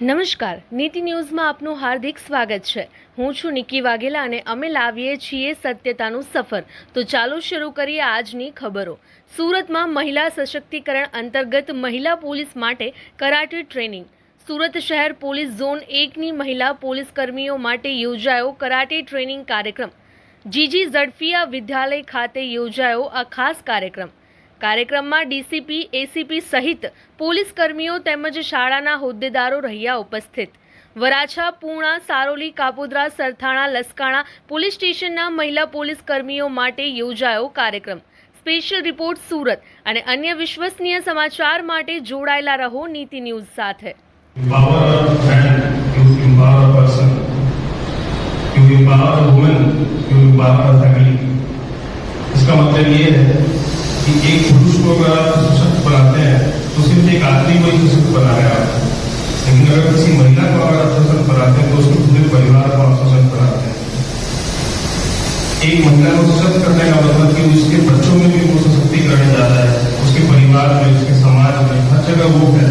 નમસ્કાર, નીતિ ન્યૂઝમાં આપનું હાર્દિક સ્વાગત છે. હું છું નિકી વાઘેલા અને અમે લાવીએ છીએ સત્યતાનું સફર. તો ચાલો શરૂ કરીએ આજની ખબરો. સુરતમાં મહિલા સશક્તિકરણ અંતર્ગત મહિલા પોલીસ માટે કરાટે ટ્રેનિંગ. સુરત શહેર પોલીસ ઝોન એકની મહિલા પોલીસ કર્મીઓ માટે યોજાયો કરાટે ટ્રેનિંગ કાર્યક્રમ. જીજી ઝડફિયા વિદ્યાલય ખાતે યોજાયો આ ખાસ કાર્યક્રમ. કાર્યક્રમમાં ડીસીપી એસીપી સહિત પોલીસ કર્મીઓ તેમજ શાળાના હોદ્દેદારો રહ્યા ઉપસ્થિત વરાછા પૂર્ણા સારોલી કાપોદ્રા સરથાણા લસકાણા પોલીસ સ્ટેશનના મહિલા પોલીસ કર્મીઓ માટે યોજાયો કાર્યક્રમ સ્પેશિયલ રિપોર્ટ સુરત અને અન્ય વિશ્વસનીય સમાચાર માટે જોડાયેલા રહો નીતિ ન્યૂઝ સાથે empower a man, you empower a person, you empower a woman, you empower a family. इसका मतलब ये है कि एक पुरुष को अगर आप सशक्त बनाते हैं तो सिर्फ़ एक आदमी को ही सशक्त बना रहे आप। लेकिन अगर किसी महिला को अगर आप सशक्त बनाते हैं तो उसके पूरे परिवार को आप सशक्त बनाते हैं। एक महिला को सशक्त करने का मतलब कि उसके बच्चों में भी वो सशक्तिकरण ज़्यादा है, उसके परिवार में, उसके समाज में, हर जगह वो है।